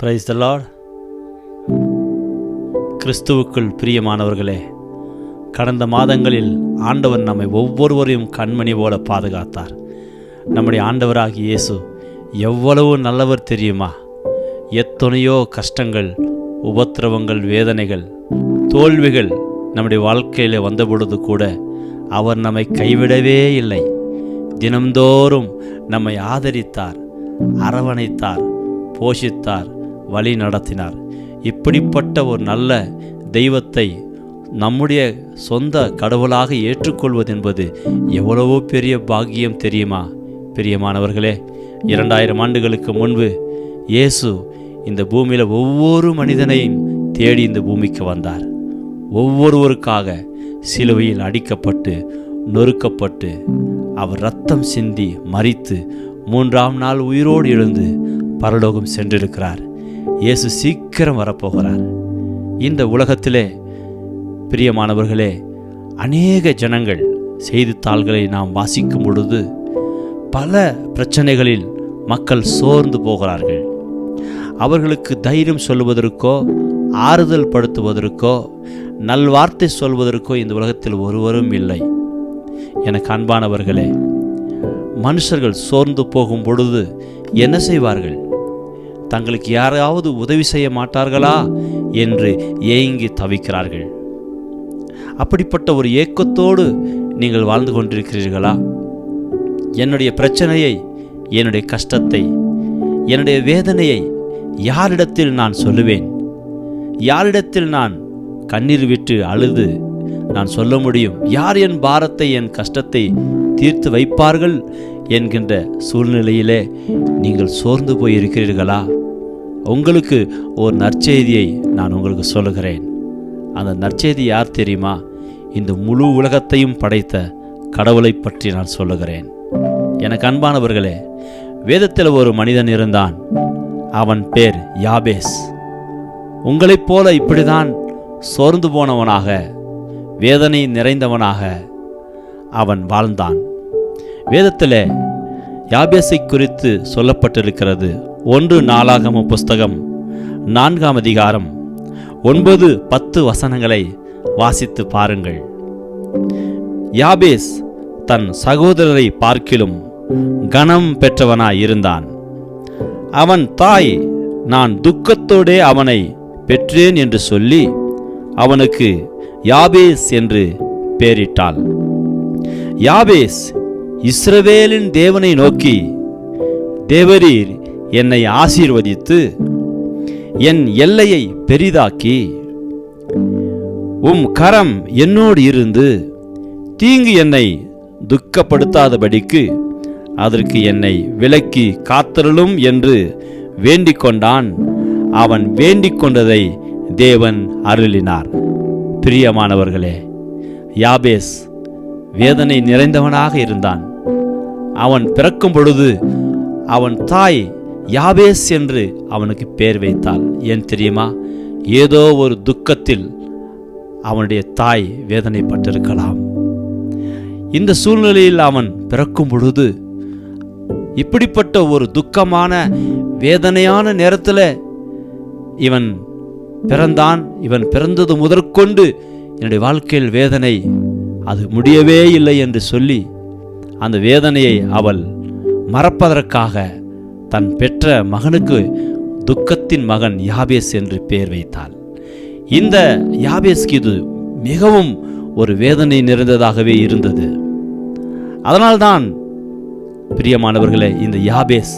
Praise the Lord கிறிஸ்துவுக்குள் பிரியமானவர்களே கடந்த மாதங்களில் ஆண்டவர் நம்மை ஒவ்வொருவரையும் கண்மணி போல பாதுகாத்தார். நம்முடைய ஆண்டவராக இயேசு எவ்வளவு நல்லவர் தெரியுமா? எத்தனையோ கஷ்டங்கள் உபத்திரவங்கள் வேதனைகள் தோல்விகள் நம்முடைய வாழ்க்கையில் வந்தபொழுது கூட அவர் நம்மை கைவிடவே இல்லை. தினம்தோறும் நம்மை ஆதரித்தார் அரவணைத்தார் போஷித்தார் வழி நடத்தினார். இப்படிப்பட்ட ஒரு நல்ல தெய்வத்தை நம்முடைய சொந்த கடவுளாக ஏற்றுக்கொள்வது என்பது எவ்வளவோ பெரிய பாக்கியம் தெரியுமா? பிரியமானவர்களே இரண்டாயிரம் ஆண்டுகளுக்கு முன்பு இயேசு இந்த பூமியில் ஒவ்வொரு மனிதனையும் தேடி இந்த பூமிக்கு வந்தார். ஒவ்வொருவருக்காக சிலுவையில் அடிக்கப்பட்டு நொறுக்கப்பட்டு அவர் ரத்தம் சிந்தி மறித்து மூன்றாம் நாள் உயிரோடு எழுந்து பரலோகம் சென்றிருக்கிறார். இயேசு சீக்கிரம் வரப்போகிறார். இந்த உலகத்திலே பிரியமானவர்களே அநேக ஜனங்கள் செய்தித்தாள்களை நாம் வாசிக்கும் பொழுது பல பிரச்சனைகளில் மக்கள் சோர்ந்து போகிறார்கள். அவர்களுக்கு தைரியம் சொல்வதற்கோ ஆறுதல் படுத்துவதற்கோ நல்வார்த்தை சொல்வதற்கோ இந்த உலகத்தில் ஒருவரும் இல்லை. எனக்கு அன்பானவர்களே மனுஷர்கள் சோர்ந்து போகும் பொழுது என்ன செய்வார்கள்? தங்களுக்கு யாராவது உதவி செய்ய மாட்டார்களா என்று ஏங்கி தவிக்கிறார்கள். அப்படிப்பட்ட ஒரு ஏக்கத்தோடு நீங்கள் வாழ்ந்து கொண்டிருக்கிறீர்களா? என்னுடைய பிரச்சனையை என்னுடைய கஷ்டத்தை என்னுடைய வேதனையை யாரிடத்தில் நான் சொல்லுவேன்? யாரிடத்தில் நான் கண்ணீர் விட்டு அழுது நான் சொல்ல முடியும்? யார் என் பாரத்தை என் கஷ்டத்தை தீர்த்து வைப்பார்கள் என்கின்ற சூழ்நிலையிலே நீங்கள் சோர்ந்து போயிருக்கிறீர்களா? உங்களுக்கு ஒரு நற்செய்தியை நான் உங்களுக்கு சொல்லுகிறேன். அந்த நற்செய்தி யார் தெரியுமா? இந்த முழு உலகத்தையும் படைத்த கடவுளை பற்றி நான் சொல்லுகிறேன். எனக்கு அன்பானவர்களே வேதத்தில் ஒரு மனிதன் இருந்தான். அவன் பேர் யாபேஸ். உங்களைப் போல இப்படிதான் சோர்ந்து போனவனாக வேதனை நிறைந்தவனாக அவன் வாழ்ந்தான். வேதத்தில் யாபேஸை குறித்து சொல்லப்பட்டிருக்கிறது. ஒன்று நாளாகம புஸ்தகம் நான்காம் அதிகாரம் ஒன்பது பத்து வசனங்களை வாசித்து பாருங்கள். யாபேஸ் தன் சகோதரரை பார்க்கிலும் கனம் பெற்றவனாய் இருந்தான் அவன் தாய் நான் துக்கத்தோடே அவனை பெற்றேன் என்று சொல்லி அவனுக்கு யாபேஸ் என்று பெயரிட்டாள் யாபேஸ் இஸ்ரவேலின் தேவனை நோக்கி தேவரீர் என்னை ஆசீர்வதித்து என் எல்லையை பெரிதாக்கி. உம் கரம் என்னோடு இருந்து தீங்கு என்னை துக்கப்படுத்தாதபடிக்கு அதற்கு என்னை விலக்கி காத்தருளும் என்று வேண்டிக் கொண்டான். அவன் வேண்டிக் கொண்டதை தேவன் அருளினார். பிரியமானவர்களே யாபேஸ் வேதனை நிறைந்தவனாக இருந்தான். அவன் பிறக்கும் பொழுது அவன் தாய் யாபேஸ் என்று அவனுக்கு பேர் வைத்தாள். ஏன் தெரியுமா? ஏதோ ஒரு துக்கத்தில் அவனுடைய தாய் வேதனைப்பட்டிருக்கலாம். இந்த சூழ்நிலையில் அவன் பிறக்கும் பொழுது இப்படிப்பட்ட ஒரு துக்கமான வேதனையான நேரத்தில் இவன் பிறந்தான். இவன் பிறந்தது முதற்கொண்டு என்னுடைய வாழ்க்கையில் வேதனை அது முடியவே இல்லை என்று சொல்லி அந்த வேதனையை அவள் மறப்பதற்காக தன் பெற்ற மகனுக்கு துக்கத்தின் மகன் யாபேஸ் என்று பெயர் வைத்தாள். இந்த யாபேஸ்க்கு இது மிகவும் ஒரு வேதனை நிறைந்ததாகவே இருந்தது. அதனால்தான் பிரியமானவர்களே இந்த யாபேஸ்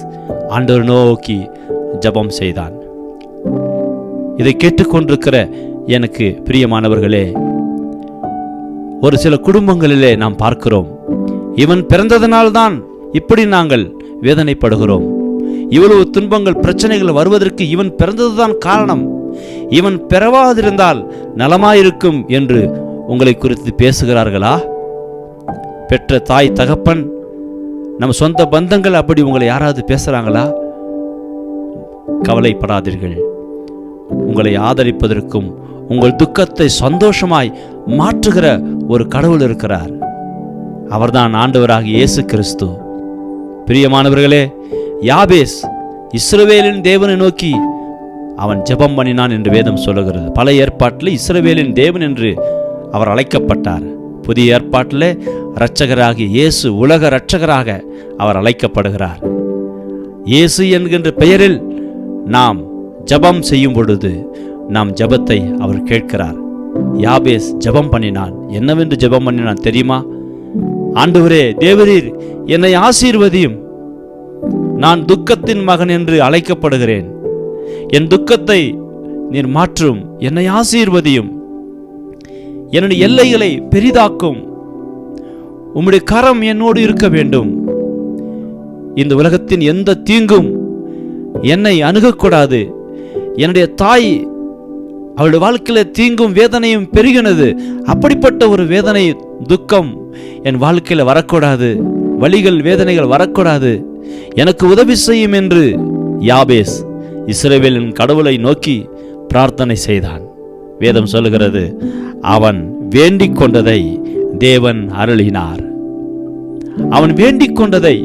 ஆண்டவர் நோக்கி ஜபம் செய்தான். இதை கேட்டுக்கொண்டிருக்கிற எனக்கு பிரியமானவர்களே ஒரு சில குடும்பங்களிலே நாம் பார்க்கிறோம். இவன் பிறந்ததனால்தான் இப்படி நாங்கள் வேதனைப்படுகிறோம். இவ்வளவு துன்பங்கள் பிரச்சனைகள் வருவதற்கு இவன் பிறந்ததுதான் காரணம். இவன் பிறவாதிருந்தால் நலமாயிருக்கும் என்று உங்களை குறித்து பேசுகிறார்களா? பெற்ற தாய் தகப்பன் நம்ம சொந்த பந்தங்கள் அப்படி உங்களை யாராவது பேசுகிறாங்களா கவலைப்படாதீர்கள். உங்களை ஆதரிப்பதற்கும் உங்கள் துக்கத்தை சந்தோஷமாய் மாற்றுகிற ஒரு கடவுள் இருக்கிறார். அவர்தான் ஆண்டவராக இயேசு கிறிஸ்து. பிரியமானவர்களே யாபேஸ் இஸ்ரவேலின் தேவனை நோக்கி அவன் ஜெபம் பண்ணினான் என்று வேதம் சொல்லுகிறது. பல ஏற்பாட்டில் இஸ்ரவேலின் தேவன் என்று அவர் அழைக்கப்பட்டார். புதிய ஏற்பாட்டில் இரட்சகராகி இயேசு உலக இரட்சகராக அவர் அழைக்கப்படுகிறார். இயேசு என்கின்ற பெயரில் நாம் ஜெபம் செய்யும் பொழுது நாம் ஜெபத்தை அவர் கேட்கிறார். யாபேஸ் ஜெபம் பண்ணினான். என்னவென்று ஜெபம் பண்ணினான் தெரியுமா? ஆண்டவரே தேவரீர் என்னை ஆசீர்வதியும். நான் துக்கத்தின் மகன் என்று அழைக்கப்படுகிறேன். என் துக்கத்தை நீர் மாற்றும் என்னை ஆசீர்வதியும். என்னுடைய எல்லைகளை பெரிதாக்கும். உம்முடைய கரம் என்னோடு இருக்க வேண்டும். இந்த உலகத்தின் எந்த தீங்கும் என்னை அணுகக்கூடாது. என்னுடைய தாய் அவளுடைய வாழ்க்கையில் தீங்கும் வேதனையும் பெருகினது. அப்படிப்பட்ட ஒரு வேதனை துக்கம் என் வாழ்க்கையில் வரக்கூடாது. வழிகள் வேதனைகள் வரக்கூடாது. எனக்கு உதவி செய்யும் என்று யாபேஸ் இஸ்ரேவேலின் கடவுளை நோக்கி பிரார்த்தனை செய்தான். வேதம் சொல்லுகிறது அவன் வேண்டிக் கொண்டதை தேவன் அருளினார். அவன் வேண்டிக் கொண்டதை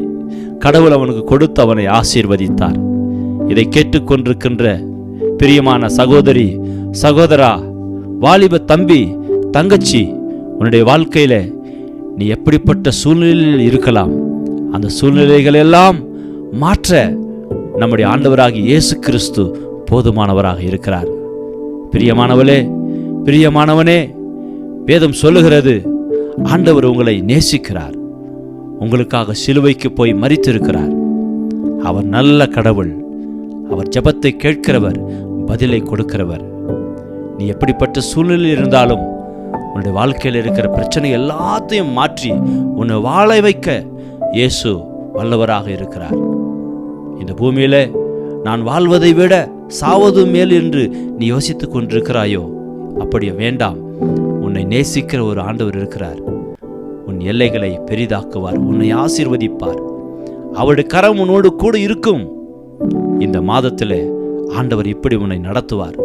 கடவுள் அவனுக்கு கொடுத்து அவனை ஆசீர்வதித்தார். இதை கேட்டுக்கொண்டிருக்கின்ற பிரியமான சகோதரி சகோதரா வாலிப தம்பி தங்கச்சி உன்னுடைய வாழ்க்கையில நீ எப்படிப்பட்ட சூழ்நிலையில் இருக்கலாம். அந்த சூழ்நிலைகள் எல்லாம் மாற்ற நம்முடைய ஆண்டவராக இயேசு கிறிஸ்து போதுமானவராக இருக்கிறார். பிரியமானவளே பிரியமானவனே வேதம் சொல்லுகிறது ஆண்டவர் உங்களை நேசிக்கிறார். உங்களுக்காக சிலுவைக்கு போய் மறித்திருக்கிறார் அவர் நல்ல கடவுள். அவர் ஜெபத்தை கேட்கிறவர் பதிலை கொடுக்கிறவர். நீ எப்படிப்பட்ட சூழ்நிலையில் இருந்தாலும் உன்னுடைய வாழ்க்கையில் இருக்கிற பிரச்சனை எல்லாத்தையும் மாற்றி உன்னை வாழ வைக்க இயேசு வல்லவராக இருக்கிறார். இந்த பூமியில நான் வாழ்வதை விட சாவது மேல் என்று நீ யோசித்துக் கொண்டிருக்கிறாயோ? அப்படியே வேண்டாம். உன்னை நேசிக்கிற ஒரு ஆண்டவர் இருக்கிறார். உன் எல்லைகளை பெரிதாக்குவார். உன்னை ஆசீர்வதிப்பார். அவருடைய கரம் உன்னோடு கூட இருக்கும். இந்த மாதத்திலே ஆண்டவர் இப்படி உன்னை நடத்துவார்.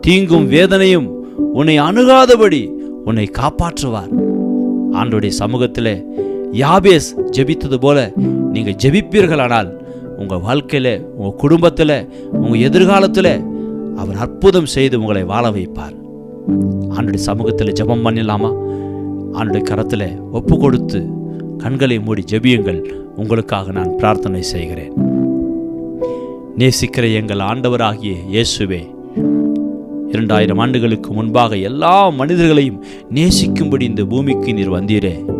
தீங்கும் வேதனையும் உன்னை அணுகாதபடி உன்னை காப்பாற்றுவார். ஆண்டோடைய சமூகத்திலே யாபேஸ் ஜெபித்தது போல நீங்கள் ஜெபிப்பீர்களானால் உங்கள் வாழ்க்கையில உங்கள் குடும்பத்தில் உங்கள் எதிர்காலத்துல அவர் அற்புதம் செய்து உங்களை வாழ வைப்பார். ஆண்டுடைய சமூகத்தில் ஜெபம் பண்ணிடலாமா? ஆண்டுடைய கரத்தில் ஒப்பு கொடுத்து கண்களை மூடி ஜெபியுங்கள். உங்களுக்காக நான் பிரார்த்தனை செய்கிறேன். நேசிக்கிற எங்கள் ஆண்டவராகிய இயேசுவே இரண்டாயிரம் ஆண்டுகளுக்கு முன்பாக எல்லா மனிதர்களையும் நேசிக்கும்படி இந்த பூமிக்கு நீர் வந்தீரே.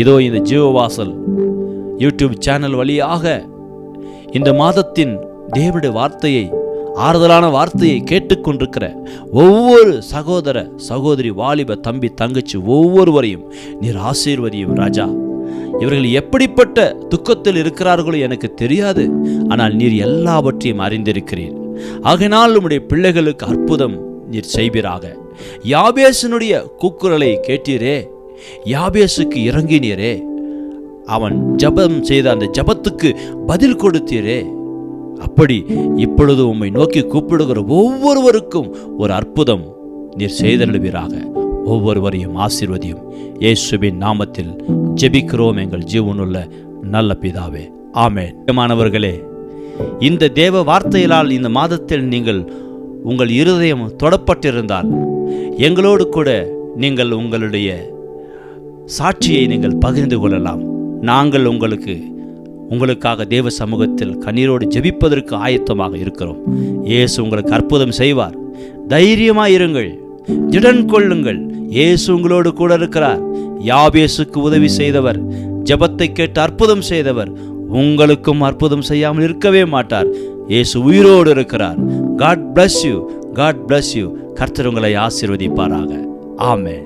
இதோ இந்த ஜீவவாசல் யூடியூப் சேனல் வழியாக இந்த மாதத்தின் தேவனுடைய வார்த்தையை ஆறுதலான வார்த்தையை கேட்டுக்கொண்டிருக்கிற ஒவ்வொரு சகோதர சகோதரி வாலிப தம்பி தங்கச்சி ஒவ்வொருவரையும் நீர் ஆசீர்வதியும் ராஜா. இவர்கள் எப்படிப்பட்ட துக்கத்தில் இருக்கிறார்களோ எனக்கு தெரியாது. ஆனால் நீர் எல்லாவற்றையும் அறிந்திருக்கிறீர். ஆகினால் உம்முடைய பிள்ளைகளுக்கு அற்புதம் நீர் செய்வீராக. யாபேசனுடைய கூக்குரலை கேட்டீரே. யாபேசுக்கு இறங்கினீரே. அவன் ஜெபம் செய்த அந்த ஜெபத்துக்கு பதில் கொடுத்தீரே. அப்படி இப்பொழுது உம்மை நோக்கி கூப்பிடுகிற ஒவ்வொருவருக்கும் ஒரு அற்புதம் நீர் செய்தருளுவீராக ஒவ்வொருவரையும் ஆசீர்வதியும். இயேசுவின் நாமத்தில் ஜெபிக்கிறோம் எங்கள் ஜீவனுள்ள நல்ல பிதாவே. ஆமென். மாணவர்களே இந்த தேவ வார்த்தையினால் இந்த மாதத்தில் நீங்கள் உங்கள் இருதயம் தொடப்பட்டிருந்தால் எங்களோடு கூட நீங்கள் உங்களுடைய சாட்சியை நீங்கள் பகிர்ந்து கொள்ளலாம். நாங்கள் உங்களுக்கு உங்களுக்காக தேவ சமூகத்தில் கண்ணீரோடு ஜெபிப்பதற்கு ஆயத்தமாக இருக்கிறோம். இயேசு உங்களுக்கு அற்புதம் செய்வார். தைரியமாக இருங்கள். திடன் கொள்ளுங்கள். இயேசு உங்களோடு கூட இருக்கிறார். யாபேசுக்கு உதவி செய்தவர் ஜபத்தை கேட்டு அற்புதம் செய்தவர் உங்களுக்கும் அற்புதம் செய்யாமல் இருக்கவே மாட்டார். இயேசு உயிரோடு இருக்கிறார். God bless you God bless you கர்த்தர் உங்களை ஆசீர்வதிப்பாராக. ஆமேன்.